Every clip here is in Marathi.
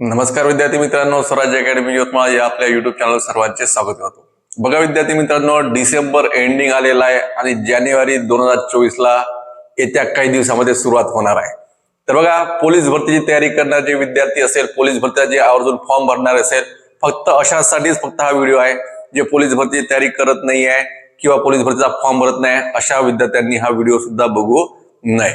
नमस्कार विद्यार्थी मित्रांनो स्वराज अकॅडमी यवतमाळ या आपल्या युट्यूब चॅनल सर्वांचे स्वागत करतो. बघा विद्यार्थी मित्रांनो डिसेंबर एंडिंग आलेला आहे आणि जानेवारी दोन हजार चोवीस ला येत्या काही दिवसामध्ये सुरुवात होणार आहे. तर बघा पोलीस भरतीची तयारी करणारे जे विद्यार्थी असेल पोलीस भरतीचा जे आवर्जून फॉर्म भरणार असेल फक्त अशासाठीच फक्त हा व्हिडिओ आहे जे पोलीस भरतीची तयारी करत नाही आहे किंवा पोलीस भरतीचा फॉर्म भरत नाही अशा विद्यार्थ्यांनी हा व्हिडिओ सुद्धा बघू नये.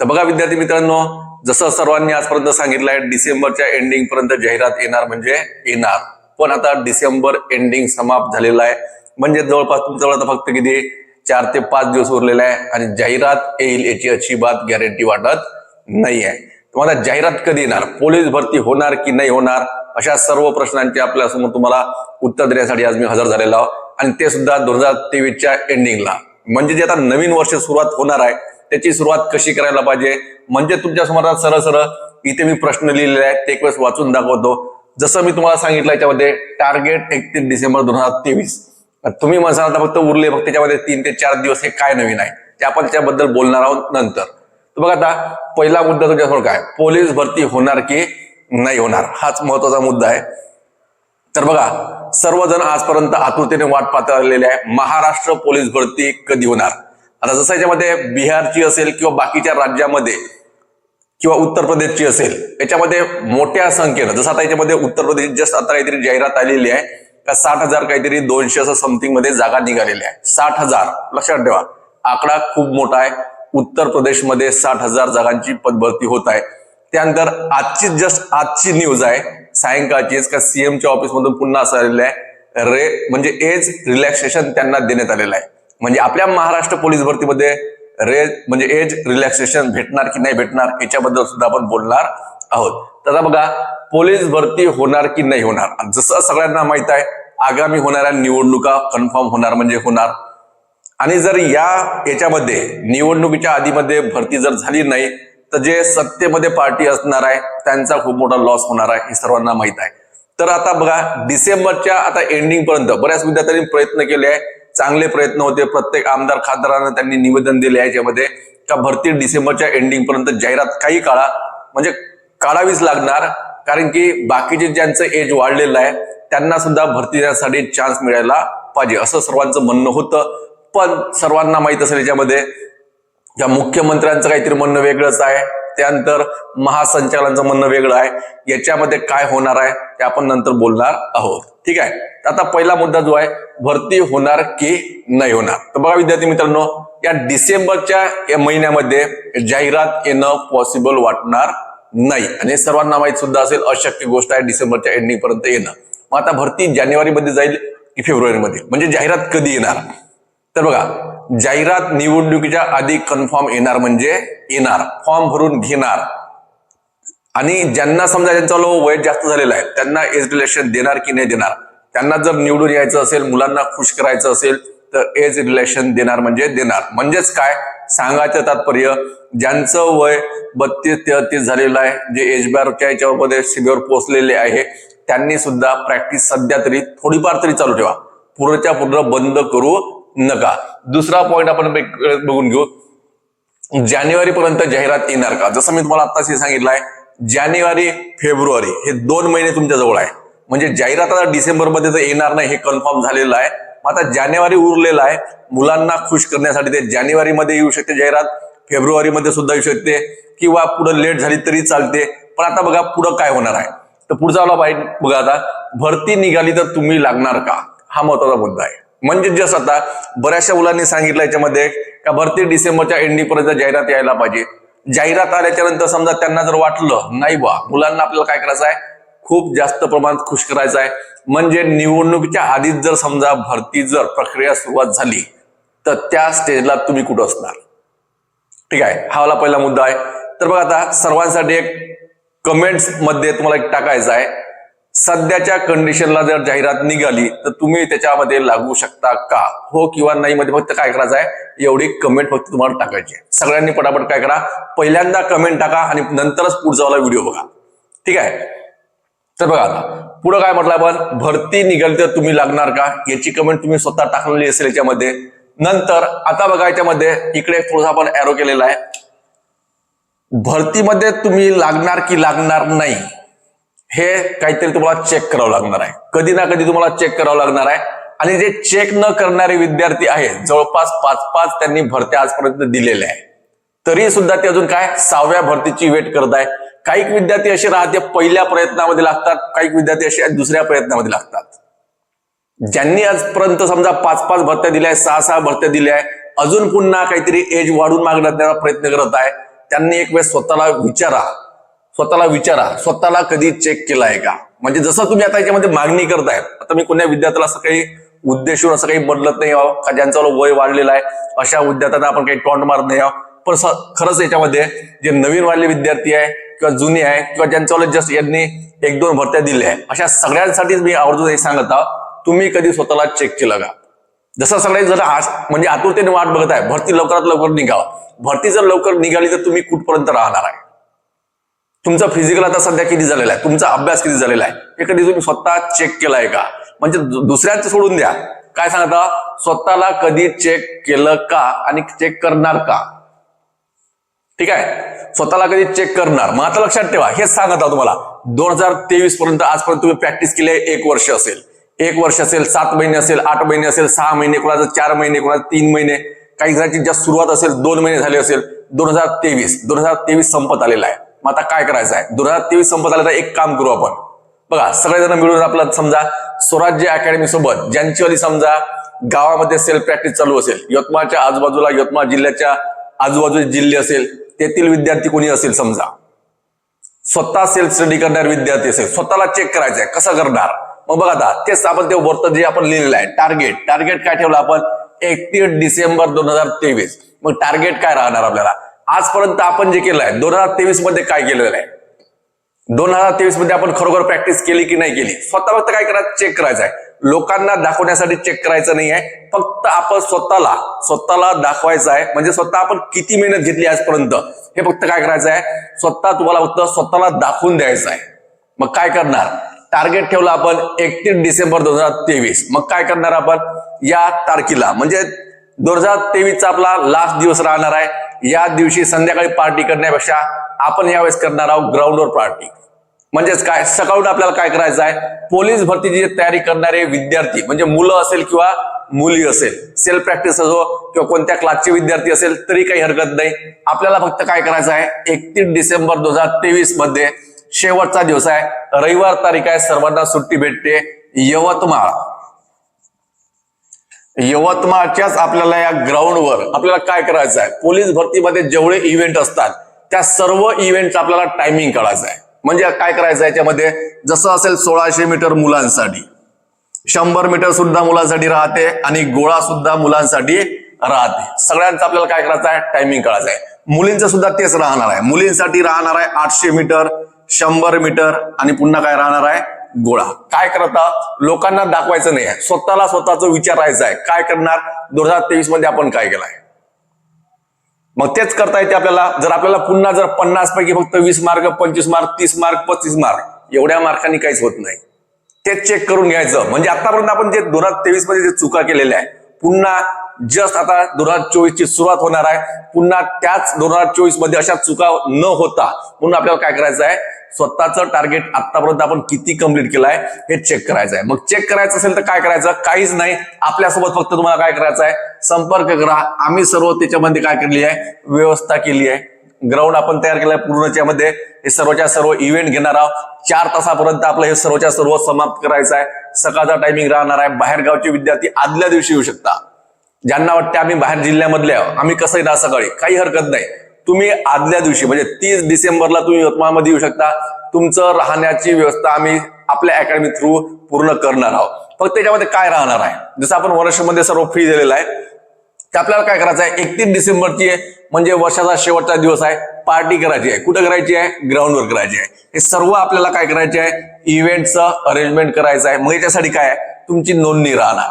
तर बघा विद्यार्थी मित्रांनो जसं सर्वांनी आजपर्यंत सांगितलंय डिसेंबरच्या एंडिंग पर्यंत जाहिरात येणार म्हणजे येणार. पण आता डिसेंबर एंडिंग समाप्त झालेला आहे. म्हणजे जवळपास तुमच्याजवळ आता फक्त किती? चार ते पाच दिवस उरलेला आहे आणि जाहिरात येईल याची अशी बात गॅरंटी वाटत नाही आहे तुम्हाला जाहिरात कधी येणार? पोलीस भरती होणार की नाही होणार? अशा सर्व प्रश्नांची आपल्यासमोर तुम्हाला उत्तर देण्यासाठी आज मी हजर झालेलो आहोत आणि ते सुद्धा दोन हजार तेवीसच्या एंडिंगला म्हणजे जे आता नवीन वर्ष सुरुवात होणार आहे त्याची सुरुवात कशी करायला पाहिजे? म्हणजे तुमच्या समोरात सरळ सरळ इथे मी प्रश्न लिहिलेले आहेत ते एक वेळेस वाचून दाखवतो. जसं मी तुम्हाला सांगितलं याच्यामध्ये टार्गेट एकतीस डिसेंबर दोन हजार तेवीस. तुम्ही म्हणसाल आता फक्त उरले फक्त त्याच्यामध्ये तीन ते चार दिवस हे काय नवीन आहे? ते आपण त्याबद्दल बोलणार आहोत नंतर. तर बघा आता पहिला मुद्दा तुमच्यासमोर काय? पोलीस भरती होणार की नाही होणार? हाच महत्त्वाचा मुद्दा आहे. तर बघा सर्वजण आजपर्यंत आतुरतेने वाट पाहत आलेले आहे महाराष्ट्र पोलीस भरती कधी होणार? आता जसं याच्यामध्ये बिहारची असेल किंवा बाकीच्या राज्यामध्ये किंवा उत्तर प्रदेशची असेल याच्यामध्ये मोठ्या संख्येनं जसं आता याच्यामध्ये उत्तर प्रदेश जस्ट आता काहीतरी जाहिरात आलेली आहे का साठ हजार काहीतरी दोनशे असं समथिंगमध्ये जागा निघालेल्या आहे साठ हजार. लक्षात ठेवा. आकडा खूप मोठा आहे. उत्तर प्रदेशमध्ये साठ हजार जागांची पदभरती होत आहे. त्यानंतर आजची जस्ट आजची न्यूज आहे. सायंकाळचीच का सीएमच्या ऑफिस मधून पुन्हा असं आलेलं आहे. रे म्हणजे एज रिलॅक्सेशन त्यांना देण्यात आलेलं आहे. म्हणजे आपल्या महाराष्ट्र पोलीस भरतीमध्ये रेज म्हणजे एज रिलॅक्सेशन भेटणार की नाही भेटणार याच्याबद्दल सुद्धा आपण बोलणार आहोत. तर बघा पोलीस भरती होणार की नाही होणार? जसं सगळ्यांना माहीत आहे आगामी होणाऱ्या निवडणुका कन्फर्म होणार म्हणजे होणार. आणि जर या याच्यामध्ये निवडणुकीच्या आधीमध्ये भरती जर झाली नाही तर जे सत्तेमध्ये पार्टी असणार आहे त्यांचा खूप मोठा लॉस होणार आहे हे सर्वांना माहीत आहे. तर आता बघा डिसेंबरच्या आता एंडिंग पर्यंत बऱ्याच विद्यार्थ्यांनी प्रयत्न केले आहे चांगले प्रयत्न होते. प्रत्येक आमदार खासदारांना त्यांनी निवेदन दिले याच्यामध्ये का भरती डिसेंबरच्या एंडिंग पर्यंत जाहिरात काही काळा म्हणजे काढावीच लागणार. कारण की बाकीचे ज्यांचं एज वाढलेलं आहे त्यांना सुद्धा भरती देण्यासाठी चान्स मिळायला पाहिजे. असं सर्वांचं म्हणणं होतं. पण सर्वांना माहीत असेल याच्यामध्ये त्या मुख्यमंत्र्यांचं काहीतरी म्हणणं वेगळंच आहे. त्यानंतर महासंचालनाचं म्हणणं वेगळं आहे. याच्यामध्ये काय होणार आहे ते आपण नंतर बोलणार आहोत. ठीक आहे? आता पहिला मुद्दा जो आहे भरती होणार की नाही होणार? तर बघा विद्यार्थी मित्रांनो या डिसेंबरच्या या महिन्यामध्ये जाहिरात येणं पॉसिबल वाटणार नाही. आणि सर्वांना माहीत सुद्धा असेल अशक्य गोष्ट आहे डिसेंबरच्या एंडिंग पर्यंत येणं. मग आता भरती जानेवारीमध्ये जाईल की फेब्रुवारीमध्ये? म्हणजे जाहिरात कधी येणार? तर बघा जाहिरात निवडणुकीच्या आधी कन्फर्म येणार म्हणजे येणार. फॉर्म भरून घेणार. आणि ज्यांना समजा ज्यांचं वय जास्त झालेला आहे त्यांना एज रिलेशन देणार की नाही देणार? त्यांना जर निवडून यायचं असेल मुलांना खुश करायचं असेल तर एज रिलेशन देणार म्हणजे देणार. म्हणजेच काय? सांगायचं तात्पर्य ज्यांचं वय बत्तीस तेहतीस झालेलं आहे जे एज बारच्या याच्यामध्ये शिबीवर पोहोचलेले आहे त्यांनी सुद्धा प्रॅक्टिस सध्या तरी थोडीफार तरी चालू ठेवा. पुढच्या पूर्ण बंद करू नका. दुसरा पॉइंट आपण बघून घेऊ. जानेवारी पर्यंत जाहिरात येणार का? जसं मी तुम्हाला आत्ताच सांगितलं आहे जानेवारी फेब्रुवारी हे दोन महिने तुमच्या जवळ आहे. म्हणजे जाहिरात आता डिसेंबरमध्ये तर येणार नाही हे कन्फर्म झालेलं आहे. मग आता जानेवारी उरलेलं आहे. मुलांना खुश करण्यासाठी ते जानेवारीमध्ये येऊ शकते जाहिरात फेब्रुवारीमध्ये सुद्धा येऊ शकते. किंवा पुढे लेट झाली तरी चालते. पण आता बघा पुढं काय होणार आहे. तर पुढचा आला पाहिजे बघा आता भरती निघाली तर तुम्ही लागणार का? हा महत्त्वाचा मुद्दा आहे. म्हणजे जसं आता बऱ्याचशा मुलांनी सांगितलं याच्यामध्ये का भरती डिसेंबरच्या एंडिंगपर्यंत जाहिरात यायला पाहिजे. जाहिरात आल्याच्यानंतर समजा त्यांना जर वाटलं नाही बा मुलांना आपल्याला काय करायचं आहे? खूप जास्त प्रमाणात खुश करायचं आहे. म्हणजे निवडणुकीच्या आधीच जर समजा भरती जर प्रक्रिया सुरुवात झाली तर त्या स्टेजला तुम्ही कुठं असणार? ठीक आहे हा वाला पहिला मुद्दा आहे. तर बघा आता सर्वांसाठी एक कमेंट्समध्ये तुम्हाला एक टाकायचं आहे. सध्याच्या कंडिशनला जर जाहिरात निघाली तर तुम्ही त्याच्यामध्ये लागू शकता का? हो किंवा नाही मध्ये फक्त काय करायचं आहे? एवढी कमेंट फक्त तुम्हाला टाकायची आहे. सगळ्यांनी पटापट काय करा? पहिल्यांदा कमेंट टाका आणि नंतरच पुढचा वाला व्हिडिओ बघा. ठीक आहे? तर बघा आता पुढं काय म्हटलं आपण? भरती निघाली तर तुम्ही लागणार का? याची कमेंट तुम्ही स्वतः टाकलेली असेल याच्यामध्ये. नंतर आता बघा याच्यामध्ये इकडे थोडासा आपण एरो केलेला आहे. भरतीमध्ये तुम्ही लागणार की लागणार नाही? हे काहीतरी तुम्हाला चेक करावं लागणार आहे. कधी ना कधी तुम्हाला चेक करावं लागणार आहे. आणि जे चेक न करणारे विद्यार्थी आहेत जवळपास पाच पाच त्यांनी भरत्या आजपर्यंत दिलेल्या आहे तरी सुद्धा ते अजून काय? सहाव्या भरतीची वेट करत आहे काही विद्यार्थी असे राहते पहिल्या प्रयत्नामध्ये लागतात. काही विद्यार्थी असे दुसऱ्या प्रयत्नामध्ये लागतात. ज्यांनी आजपर्यंत समजा पाच पाच भरत्या दिल्या आहेत सहा सहा भरत्या दिल्या आहे अजून पुन्हा काहीतरी एज वाढून मागण्याचा प्रयत्न करत आहे त्यांनी एक वेळ स्वतःला विचारा. स्वतःला विचारा स्वतःला कधी चेक केला आहे का? म्हणजे जसं तुम्ही आता याच्यामध्ये मागणी करताय आता मी कोण्या विद्यार्थ्याला असं काही उद्देशून असं काही बदलत नाही आहो का? ज्यांचं वय वाढलेलं आहे अशा विद्यार्थ्यांना आपण काही टॉन्ट मारत नाही आहोत. पण खरंच याच्यामध्ये जे नवीन वाढले विद्यार्थी आहे किंवा जुने आहे किंवा ज्यांच्यावर जस्ट यांनी एक दोन भरत्या दिल्या आहे अशा सगळ्यांसाठीच मी आवर्जून हे सांगत आहोत तुम्ही कधी स्वतःला चेक केलं का? जसं सगळे जर आज म्हणजे आतुरतेने वाट बघत आहे भरती लवकरात लवकर निघावं. भरती जर लवकर निघाली तर तुम्ही कुठपर्यंत राहणार आहे? तुमचा फिजिकल आता सध्या किती झालेला आहे? तुमचा अभ्यास किती झालेला आहे? हे कधी तुम्ही स्वतः चेक केलाय का? म्हणजे दुसऱ्यांचं सोडून द्या. काय सांगता? स्वतःला कधी चेक केलं का आणि चेक करणार का? ठीक आहे? स्वतःला कधी चेक करणार? मग आता लक्षात ठेवा. हेच सांगत आहोत तुम्हाला. दोन हजार तेवीस पर्यंत आजपर्यंत तुम्ही प्रॅक्टिस केली आहे एक वर्ष असेल. एक वर्ष असेल सात महिने असेल आठ महिने असेल सहा महिने कोणाचं चार महिने कोणाचं तीन महिने. काही जणांची ज्या सुरुवात असेल दोन महिने झाले असेल. दोन हजार तेवीस. दोन हजार तेवीस संपत आलेला आहे. मग आता काय करायचं आहे दोन हजार तेवीस संपत आलं तर एक काम करू आपण. बघा सगळेजण मिळून आपलं समजा स्वराज्य अकॅडमी सोबत ज्यांची समजा गावामध्ये सेल्फ प्रॅक्टिस चालू असेल यवतमाळच्या आजूबाजूला यवतमाळ जिल्ह्याच्या आजूबाजूचे जिल्हे असेल तेथील विद्यार्थी कोणी असेल समजा? स्वतः सेल्फ स्टडी करणारे विद्यार्थी असेल स्वतःला चेक करायचंय कसं करणार? मग बघा आता तेच आपण ते वरतं जे आपण लिहिलेलं आहे टार्गेट टार्गेट काय ठेवलं आपण? एकतीस डिसेंबर दोन हजार तेवीस. मग टार्गेट काय राहणार आपल्याला? आजपर्यंत आपण जे केलं आहे दोन हजार तेवीसमध्ये काय केलेलं आहे दोन हजार तेवीसमध्ये आपण खरोखर प्रॅक्टिस केली की नाही केली? स्वतः फक्त काय करायचं चेक करायचं आहे लोकांना दाखवण्यासाठी चेक करायचं नाही आहे फक्त आपण स्वतःला स्वतःला दाखवायचं आहे म्हणजे स्वतः आपण किती मेहनत घेतली आजपर्यंत? हे फक्त काय करायचं आहे स्वतः तुम्हाला फक्त स्वतःला दाखवून द्यायचं आहे मग काय करणार? टार्गेट ठेवलं आपण एकतीस डिसेंबर दोन हजार तेवीस. मग काय करणार आपण? या तारखेला. म्हणजे दोन हजार तेवीसचा आपला लास्ट दिवस राहणार आहे. या दिवशी संध्याकाळी पार्टी करण्यापेक्षा आपण यावेळेस करणार आहोत ग्राउंडवर पार्टी म्हणजेच काय? सकाळून आपल्याला काय करायचं आहे? पोलीस भरतीची तयारी करणारे विद्यार्थी म्हणजे मुलं असेल किंवा मुली असेल सेल्फ प्रॅक्टिस असो किंवा कोणत्या क्लासचे विद्यार्थी असेल तरी काही हरकत नाही. आपल्याला फक्त काय करायचं आहे? एकतीस डिसेंबर दोन हजार तेवीसमध्ये शेवटचा दिवस आहे. रविवार तारीख आहे. सर्वांना सुट्टी भेटते. यवतमाळ. यवतमाळच्याच आपल्याला या ग्राउंडवर आपल्याला काय करायचं आहे पोलीस भरतीमध्ये जेवढे इव्हेंट असतात त्या सर्व इव्हेंटचं आपल्याला टायमिंग काढायचं आहे. म्हणजे काय करायचं याच्यामध्ये? जसं असेल सोळाशे मीटर मुलांसाठी शंभर मीटर सुद्धा मुलांसाठी राहते आणि गोळा सुद्धा मुलांसाठी राहते. सगळ्यांचं आपल्याला काय करायचं आहे? टायमिंग काढायचं आहे. मुलींचं सुद्धा तेच राहणार आहे. मुलींसाठी राहणार आहे आठशे मीटर शंभर मीटर आणि पुन्हा काय राहणार आहे? गोळा. काय करता लोकांना दाखवायचं नाही आहे. स्वतःला स्वतःचं विचारायचं आहे. काय करणार? दोन हजार तेवीसमध्ये आपण काय केलंय? मग तेच करता येते आपल्याला. जर आपल्याला पुन्हा जर पन्नास पैकी फक्त वीस मार्क पंचवीस मार्क तीस मार्क पस्तीस मार्क एवढ्या मार्कांनी काहीच होत नाही. तेच चेक करून घ्यायचं. म्हणजे आतापर्यंत आपण जे दोन हजार तेवीसमध्ये जे चुका केलेल्या आहे पुन्हा जस्ट आता दोन हजार चोवीस ची सुरुवात होणार आहे. पुन्हा त्याच दोन हजार चोवीसमध्ये अशा चुका न होता पुन्हा आपल्याला काय करायचं आहे? स्वतःचं टार्गेट आतापर्यंत आपण किती कंप्लीट केलंय हे चेक करायचं आहे. मग चेक करायचं असेल तर काय करायचं? काहीच नाही. आपल्यासोबत फक्त तुम्हाला काय करायचं आहे? संपर्क करा. आम्ही सर्व त्याच्यामध्ये काय केली आहे? व्यवस्था केली आहे. ग्राउंड आपण तयार केलाय पूर्णच्यामध्ये हे सर्वच्या सर्व इव्हेंट घेणार आहोत. चार तासापर्यंत आपलं हे सर्वच्या सर्व समाप्त करायचं आहे. सकाळचा टायमिंग राहणार आहे. बाहेरगावचे विद्यार्थी आदल्या दिवशी येऊ शकता. ज्यांना वाटते आम्ही बाहेर जिल्ह्यामधले आहोत आम्ही कसं येणार सकाळी काही हरकत नाही. तुम्ही आदल्या दिवशी म्हणजे तीस डिसेंबरला तुम्ही यवतमाळमध्ये येऊ शकता. तुमचं राहण्याची व्यवस्था आम्ही आपल्या अकॅडमी थ्रू पूर्ण करणार आहोत. फक्त त्याच्यामध्ये काय राहणार आहे? जसं आपण वर्षमध्ये सर्व फ्री दिलेलं आहे ते आपल्याला काय करायचं आहे? एकतीस डिसेंबरची आहे म्हणजे वर्षाचा शेवटचा दिवस आहे पार्टी करायची आहे. कुठं करायची आहे? ग्राउंडवर करायची आहे. हे सर्व आपल्याला काय करायचे आहे? इव्हेंटचं अरेंजमेंट करायचं आहे. मग याच्यासाठी काय आहे? तुमची नोंदणी राहणार.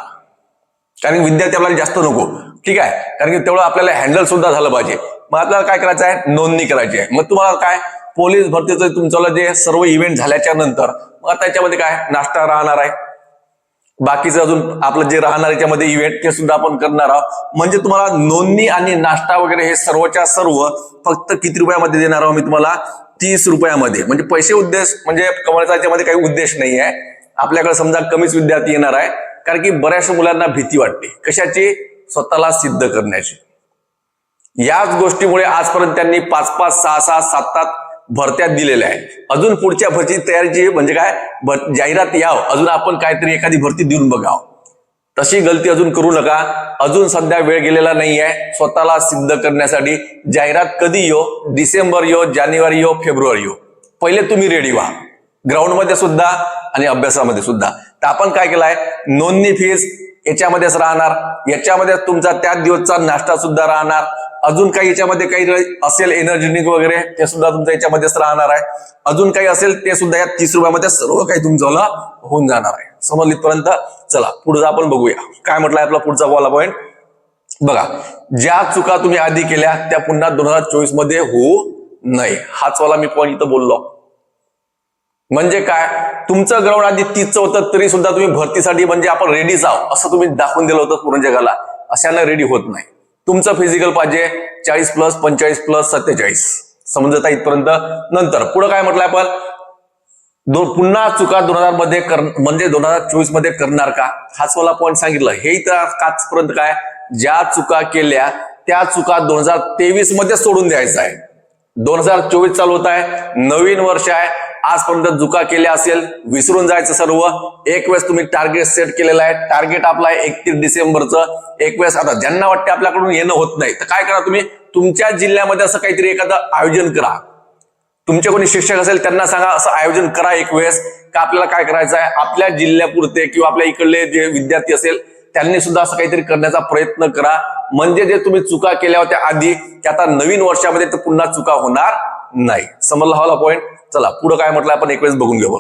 कारण विद्यार्थी आपल्याला जास्त नको. ठीक आहे? कारण की तेवढं आपल्याला हँडल सुद्धा झालं पाहिजे. मग आपल्याला काय करायचं आहे? नोंदणी करायची आहे. मग तुम्हाला काय? पोलीस भरतीचं तुमचं जे सर्व इव्हेंट झाल्याच्यानंतर मग त्याच्यामध्ये याच्यामध्ये काय? नाश्ता राहणार आहे. बाकीचं अजून आपलं जे राहणार याच्यामध्ये इव्हेंट ते सुद्धा आपण करणार आहोत. म्हणजे तुम्हाला नोंदणी आणि नाश्ता वगैरे हे सर्वच्या सर्व फक्त किती रुपयामध्ये देणार आहोत मी तुम्हाला? तीस रुपयामध्ये. म्हणजे पैसे उद्देश म्हणजे कमळचा याच्यामध्ये काही उद्देश नाही आहे आपल्याकडे समजा कमीच विद्यार्थी येणार आहे. कारण की बऱ्याचशा मुलांना भीती वाटते. कशाची? स्वतःला सिद्ध करण्याची. याच गोष्टीमुळे आजपर्यंत त्यांनी पाच पाच सहा सहा सात सात भरत्या दिलेल्या आहे अजून पुढच्या भरती तयारीची म्हणजे काय? जाहिरात याव. अजून आपण काहीतरी एखादी भरती देऊन बघावं. तशी गलती अजून करू नका. अजून सध्या वेळ गेलेला नाही आहे स्वतःला सिद्ध करण्यासाठी जाहिरात कधी येऊ डिसेंबर येऊ जानेवारी येऊ फेब्रुवारी येऊ पहिले तुम्ही रेडी व्हा. ग्राउंडमध्ये सुद्धा आणि अभ्यासामध्ये सुद्धा. तर आपण काय केलाय? नोंदणी फीस याच्यामध्येच राहणार. याच्यामध्ये तुमचा त्याच दिवसचा नाश्ता सुद्धा राहणार. अजून काही याच्यामध्ये काही असेल एनर्जी ड्रिंक वगैरे ते सुद्धा तुमच्या याच्यामध्येच राहणार आहे. अजून काही असेल ते सुद्धा या तीस रुपयामध्ये सर्व काही तुमचं होऊन जाणार आहे. समजलीपर्यंत चला पुढे आपण बघूया. काय म्हटलंय आपला पुढचा वाला पॉईंट बघा ज्या चुका तुम्ही आधी केल्या त्या पुन्हा दोन हजार चोवीसमध्ये होऊ नये. हाच वाला मी पॉईंट इथं बोललो. म्हणजे काय? तुमचं ग्राउंड आधी तीसचं होतं तरी सुद्धा तुम्ही भरतीसाठी म्हणजे आपण रेडीच आहोत असं तुम्ही दाखवून दिलं होतं पूर्ण जगाला. अशानं रेडी होत नाही. तुमचं फिजिकल पाहिजे चाळीस प्लस पंचेचाळीस प्लस सत्तेचाळीस. समजत आहे इथपर्यंत? नंतर पुढं काय म्हटलं आपण? दोन पुन्हा चुका दोन हजारमध्ये कर म्हणजे दोन हजार चोवीसमध्ये करणार का? हाच मला पॉईंट सांगितलं. हे इथं काचपर्यंत काय? ज्या चुका केल्या त्या चुका दोन हजार तेवीसमध्ये सोडून द्यायचं आहे. दोन हजार चोवीस चालू होत आहे. नवीन वर्ष आहे. आजपर्यंत चुका केल्या असेल विसरून जायचं सर्व. एक वेळेस तुम्ही टार्गेट सेट केलेलं आहे. टार्गेट आपलं आहे एकतीस डिसेंबरचं. एक वेळेस आता ज्यांना वाटते आपल्याकडून येणं होत नाही तर काय करा तुम्ही? तुमच्या जिल्ह्यामध्ये असं काहीतरी एखादं आयोजन करा. तुमचे कोणी शिक्षक असेल त्यांना सांगा असं आयोजन करा एक वेळेस. का आपल्याला काय करायचं आहे आपल्या जिल्ह्यापुरते किंवा आपल्या इकडले जे विद्यार्थी असेल त्यांनी सुद्धा असं काहीतरी करण्याचा प्रयत्न करा. म्हणजे जे तुम्ही चुका केल्या होत्या आधी त्या आता नवीन वर्षामध्ये तर पुन्हा चुका होणार नाही. समजला हवाला पॉईंट चला पुढे काय म्हटलं आपण एक वेळेस बघून घेऊ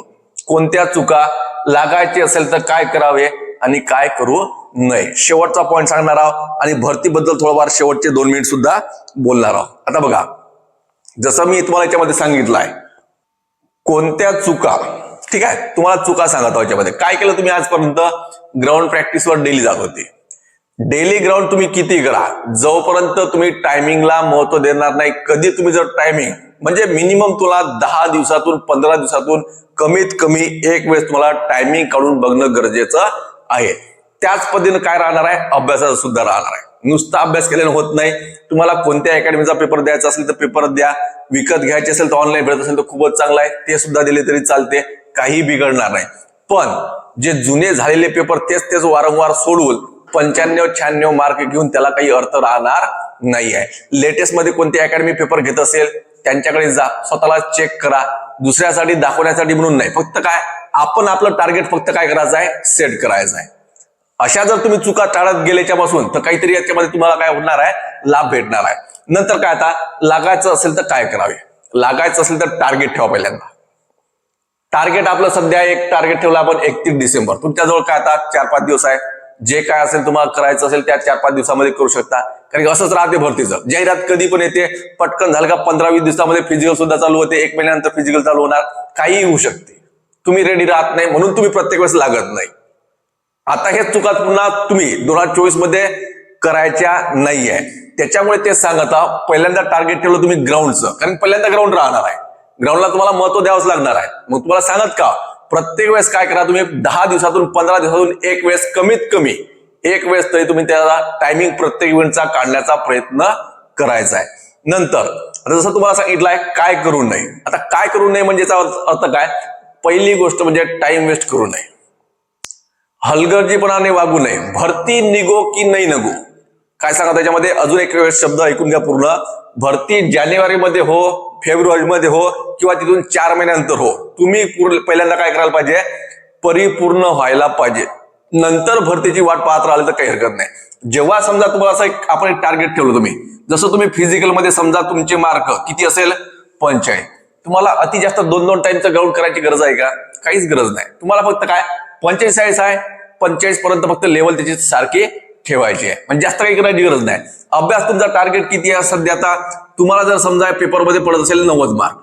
कोणत्या चुका लागायची असेल तर काय करावे आणि काय करू नये? शेवटचा पॉईंट सांगणार आहोत आणि भरतीबद्दल थोडंफार शेवटचे दोन मिनिट सुद्धा बोलणार आहोत. आता बघा जसं मी तुम्हाला याच्यामध्ये सांगितलं आहे कोणत्या चुका ठीक आहे? तुम्हाला चुका सांगत याच्यामध्ये. काय केलं तुम्ही आजपर्यंत? ग्राउंड प्रॅक्टिसवर डेली जात होते. डेली ग्राउंड तुम्ही किती करा? जोपर्यंत तुम्ही टायमिंगला महत्त्व देणार नाही कधी तुम्ही जर टायमिंग म्हणजे मिनिमम तुला दहा दिवसातून पंधरा दिवसातून कमीत कमी एक वेळेस तुम्हाला टायमिंग काढून बघणं गरजेचं आहे. त्याच पद्धतीनं काय राहणार आहे? अभ्यासाचं सुद्धा राहणार आहे. नुसता अभ्यास केल्याने होत नाही. तुम्हाला कोणत्या अकॅडमीचा पेपर द्यायचा असेल तर पेपर द्या. विकत घ्यायचे असेल तर ऑनलाईन भेटत असेल तर खूपच चांगला आहे. ते सुद्धा दिले तरी चालते. काही बिघडणार नाही. पण जे जुने झालेले पेपर तेच तेच वारंवार सोडवून पंच्याण्णव शहाण्णव मार्क घेऊन त्याला काही अर्थ राहणार नाही आहे. लेटेस्टमध्ये अकॅडमी पेपर घेत असेल त्यांच्याकडे जा. स्वतःला चेक करा. दुसऱ्यासाठी दाखवण्यासाठी म्हणून नाही. फक्त काय? आपण आपलं टार्गेट फक्त काय करायचं आहे? सेट करायचं आहे. अशा जर तुम्ही चुका टाळत गेल्याच्यापासून तर काहीतरी याच्यामध्ये तुम्हाला काय होणार आहे? लाभ भेटणार आहे. नंतर काय आता लागायचं असेल तर काय करावे? लागायचं असेल तर टार्गेट ठेवा पहिल्यांदा. टार्गेट आपलं सध्या एक टार्गेट ठेवलं आपण एकतीस डिसेंबर. तुमच्याजवळ काय आता चार पाच दिवस आहे. जे काय असेल तुम्हाला करायचं असेल त्या चार पाच दिवसामध्ये करू शकता. कारण की असंच राहते भरतीचं जाहिरात कधी पण येते पटकन झालं का पंधरा वीस दिवसामध्ये फिजिकल सुद्धा चालू होते. एक महिन्यानंतर फिजिकल चालू होणार. काही होऊ शकते. तुम्ही रेडी राहत नाही म्हणून तुम्ही प्रत्येक वेळेस लागत नाही. आता हे चुका पुन्हा तुम्ही दोन हजार चोवीसमध्ये करायच्या नाहीये. त्याच्यामुळे ते सांगत पहिल्यांदा टार्गेट ठेवलं तुम्ही ग्राउंडचं कारण पहिल्यांदा ग्राउंड राहणार आहे. ग्राउंडला तुम्हाला महत्त्व द्यावंच लागणार आहे. मग तुम्हाला सांगत का प्रत्येक वेळेस काय करा तुम्ही दहा दिवसातून पंधरा दिवसातून एक वेळेस कमीत कमी एक वेळेस तरी तुम्ही त्याला टायमिंग प्रत्येक इव्हेंटचा काढण्याचा प्रयत्न करायचा आहे. नंतर आता जसं तुम्हाला सांगितलंय काय करू नये. आता काय करू नये म्हणजे याचा अर्थ काय? पहिली गोष्ट म्हणजे टाइम वेस्ट करू नये. हलगर्जीपणाने वागू नये. भरती निगो की नाही नगो? काय सांगा त्याच्यामध्ये? अजून एक वेळेस शब्द ऐकून घ्या पूर्ण. भरती जानेवारीमध्ये हो फेब्रुवारीमध्ये हो किंवा तिथून चार महिन्यानंतर हो. तुम्ही पहिल्यांदा काय करायला पाहिजे? परिपूर्ण व्हायला पाहिजे. नंतर भरतीची वाट पाहत राहिले तर काही हरकत नाही. जेव्हा समजा तुम्हाला असं एक आपण एक टार्गेट ठेवलं तुम्ही. जसं तुम्ही फिजिकलमध्ये समजा तुमचे मार्क किती असेल? पंचाळीस तुम्हाला अति जास्त दोन दोन टाइमचं ग्राउंड करायची गरज आहे का? काहीच गरज नाही. तुम्हाला फक्त काय? पंचेचाळीस आहे. पंचेचाळीस पर्यंत फक्त लेवल त्याचे सारखे ठेवायची आहे. म्हणजे जास्त काही करायची गरज नाही. अभ्यास तुमचा टार्गेट किती आहे सध्या? आता तुम्हाला जर समजा पेपरमध्ये पडत असेल नव्वद मार्क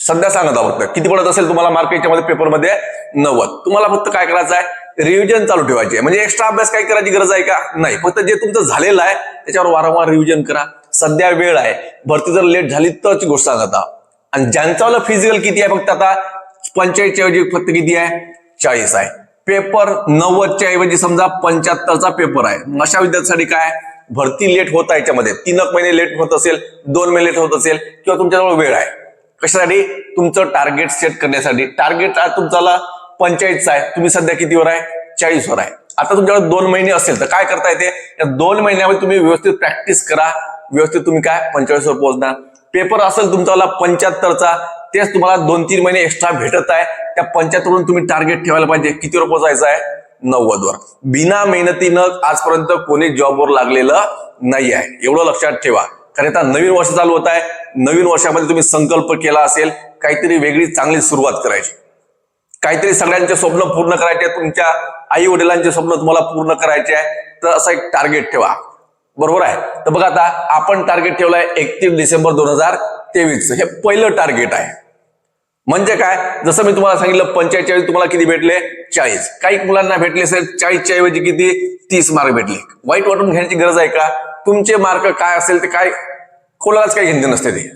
सध्या सांगत आहोत. फक्त किती पडत असेल तुम्हाला मार्क याच्यामध्ये पेपरमध्ये नव्वद. तुम्हाला फक्त काय करायचं आहे? रिव्हिजन चालू ठेवायचे आहे. म्हणजे एक्स्ट्रा अभ्यास काही करायची गरज आहे का? नाही. फक्त जे तुमचं झालेलं आहे त्याच्यावर वारंवार रिव्हिजन करा. सध्या वेळ आहे. भरती जर लेट झाली तरच गोष्ट सांगत आहोत. आणि ज्यांचा फिजिकल किती आहे फक्त आता? पंचेचाळीसच्या ऐवजी फक्त किती आहे? चाळीस आहे. पेपर नव्वदच्या ऐवजी समजा पंच्याहत्तरचा पेपर आहे. अशा विद्यार्थ्यांसाठी काय? भरती लेट होत आहे याच्यामध्ये. तीन एक महिने लेट होत असेल दोन महिने लेट होत असेल किंवा तुमच्याजवळ वेळ आहे. कशासाठी? तुमचं टार्गेट सेट करण्यासाठी. टार्गेट आज तुमचाला पंचायतचा आहे. तुम्ही सध्या कितीवर आहे? चाळीसवर आहे. आता तुमच्याकडे दोन महिने असेल तर काय करता येते? या दोन महिन्यामध्ये तुम्ही व्यवस्थित प्रॅक्टिस करा. व्यवस्थित तुम्ही काय? पंचेचाळीसवर पोहोचणार. पेपर असेल तुमचा पंच्याहत्तरचा तेच तुम्हाला दोन तीन महिने एक्स्ट्रा भेटत आहे. त्या पंच्याहत्तरवरून तुम्ही टार्गेट ठेवायला पाहिजे. कितीवर पोहोचायचं आहे? नव्वदवर. बिना मेहनतीनं आजपर्यंत कोणी जॉबवर लागलेलं नाही आहे. एवढं लक्षात ठेवा. कारण आता नवीन वर्ष चालू होत आहे. नवीन वर्षामध्ये तुम्ही संकल्प केला असेल काहीतरी वेगळी चांगली सुरुवात करायची. काहीतरी सगळ्यांचे स्वप्न पूर्ण करायचे तुमच्या आई वडिलांचे स्वप्न तुम्हाला पूर्ण करायचे आहे तर असं एक टार्गेट ठेवा. बरोबर आहे? तर बघा आता आपण टार्गेट ठेवलंय एकतीस डिसेंबर दोन हजार तेवीस हे पहिलं टार्गेट आहे. म्हणजे काय? जसं मी तुम्हाला सांगितलं पंचेचाळीस तुम्हाला किती भेटले? चाळीस. काही मुलांना भेटले असेल चाळीसच्या ऐवजी किती? तीस मार्क भेटले. वाईट वाटून घेण्याची गरज आहे का? तुमचे मार्क काय असेल ते काय? कोणालाच काय घेणते नसते ते.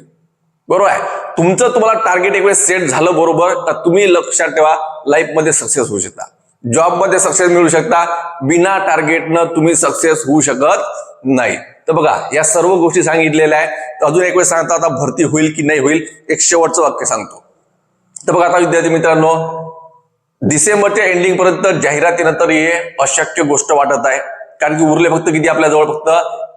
बरोबर आहे? तुमचं तुम्हाला टार्गेट एक वेळेस सेट झालं बरोबर तर तुम्ही लक्षात ठेवा लाईफमध्ये सक्सेस होऊ शकता. जॉबमध्ये सक्सेस मिळू शकता. बिना टार्गेटनं तुम्ही सक्सेस होऊ शकत नाही. तर बघा या सर्व गोष्टी सांगितलेल्या आहेत. अजून एक वेळेस सांगता आता भरती होईल की नाही होईल एक शेवटचं वाक्य सांगतो. तर बघा आता विद्यार्थी मित्रांनो डिसेंबरच्या एंडिंग पर्यंत जाहिरातीनंतर हे अशक्य गोष्ट वाटत आहे. कारण की उरले फक्त किती आपल्या जवळ फक्त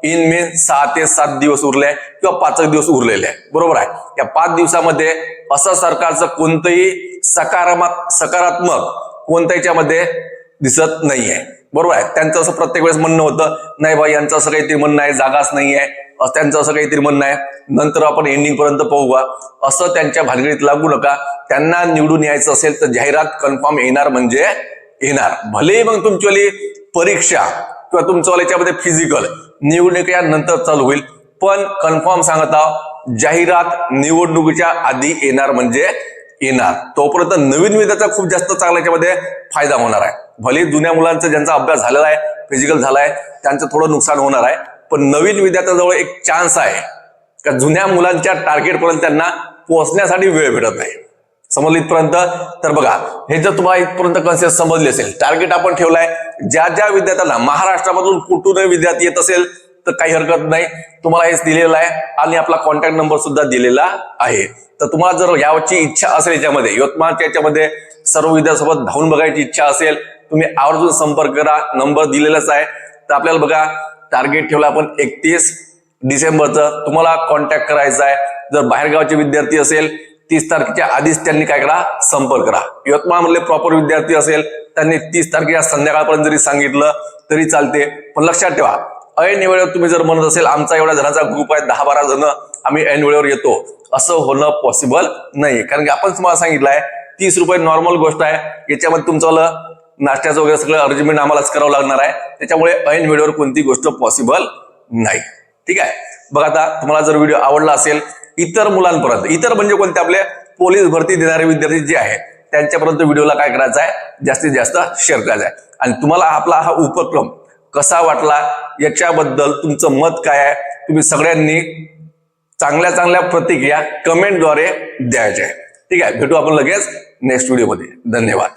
इन मे सहा ते सात दिवस उरले किंवा पाच एक दिवस उरलेले आहे. बरोबर आहे? या पाच दिवसामध्ये असं सरकारचं कोणतंही सकारात्मक सकारात्मक कोणत्या याच्यामध्ये दिसत नाहीये. बरोबर आहे? त्यांचं असं प्रत्येक वेळेस म्हणणं होतं नाही बाई यांचं असं काहीतरी म्हणणं आहे जागाच नाही आहे असं त्यांचं असं काहीतरी म्हणणं आहे. नंतर आपण एंडिंग पर्यंत पाहूया. असं त्यांच्या भानगडीत लागू नका. त्यांना निवडून यायचं असेल तर जाहिरात कन्फर्म येणार म्हणजे येणार. भले मग तुमची परीक्षा किंवा तुमचं याच्यामध्ये फिजिकल निवडणूक नंतर चालू होईल पण कन्फर्म सांगत आहोत जाहिरात निवडणुकीच्या आधी येणार म्हणजे येणार. तोपर्यंत नवीन विद्यार्थ्याचा खूप जास्त चांगला याच्यामध्ये फायदा होणार आहे. भले जुन्या मुलांचा ज्यांचा अभ्यास झालेला आहे फिजिकल झालाय त्यांचं थोडं नुकसान होणार आहे पण नवीन विद्यार्थ्याजवळ एक चान्स आहे. का जुन्या मुलांच्या टार्गेटपर्यंत त्यांना पोहोचण्यासाठी वेळ भेटत नाही. समजलं इथपर्यंत? तर बघा हे जर तुम्हाला इथपर्यंत कन्सेप्ट समजले असेल टार्गेट आपण ठेवलाय ज्या ज्या विद्यार्थ्यांना महाराष्ट्रामधून कुठूनही विद्यार्थी येत असेल तर काही हरकत नाही. तुम्हाला हेच दिलेलं आहे. आणि आपला कॉन्टॅक्ट नंबर सुद्धा दिलेला आहे. तर तुम्हाला जर याची इच्छा असेल याच्यामध्ये यवतमाळच्या याच्यामध्ये सर्व विद्यार्थ्यांसोबत धावून बघायची इच्छा असेल तुम्ही आवर्जून संपर्क करा. नंबर दिलेलाच आहे. तर आपल्याला बघा टार्गेट ठेवलं आपण एकतीस डिसेंबरचं. तुम्हाला कॉन्टॅक्ट करायचा आहे. जर बाहेरगावचे विद्यार्थी असेल तीस तारखेच्या आधीच त्यांनी काय करा? संपर्क करा. यवतमाळ मधले प्रॉपर विद्यार्थी असेल त्यांनी तीस तारखेच्या संध्याकाळपर्यंत जरी सांगितलं तरी चालते. पण लक्षात ठेवा ऐन वेळेवर तुम्ही जर म्हणत असेल आमचा एवढ्या जणांचा ग्रुप आहे दहा बारा जण आम्ही ऐन वेळेवर येतो. असं होणं पॉसिबल नाही. कारण की आपण तुम्हाला सांगितलंय तीस रुपये नॉर्मल गोष्ट आहे. याच्यामध्ये तुमचं नाश्त्याचं वगैरे सगळं अर्जमेंट आम्हालाच करावं लागणार आहे. त्याच्यामुळे ऐन वेळेवर कोणती गोष्ट पॉसिबल नाही. ठीक आहे? बघा आता तुम्हाला जर व्हिडिओ आवडला असेल इतर मुलांपर्यंत इतर म्हणजे कोणते आपले पोलीस भरती देणारे विद्यार्थी जे आहेत त्यांच्यापर्यंत व्हिडिओला काय करायचं आहे? जास्तीत जास्त शेअर करायचा आहे. आणि तुम्हाला आपला हा उपक्रम कसा वाटला याच्याबद्दल तुमचं मत काय आहे तुम्ही सगळ्यांनी चांगल्या चांगल्या प्रतिक्रिया कमेंटद्वारे द्यायच्या आहे ठीक आहे भेटू आपण लगेच नेक्स्ट व्हिडिओमध्ये धन्यवाद.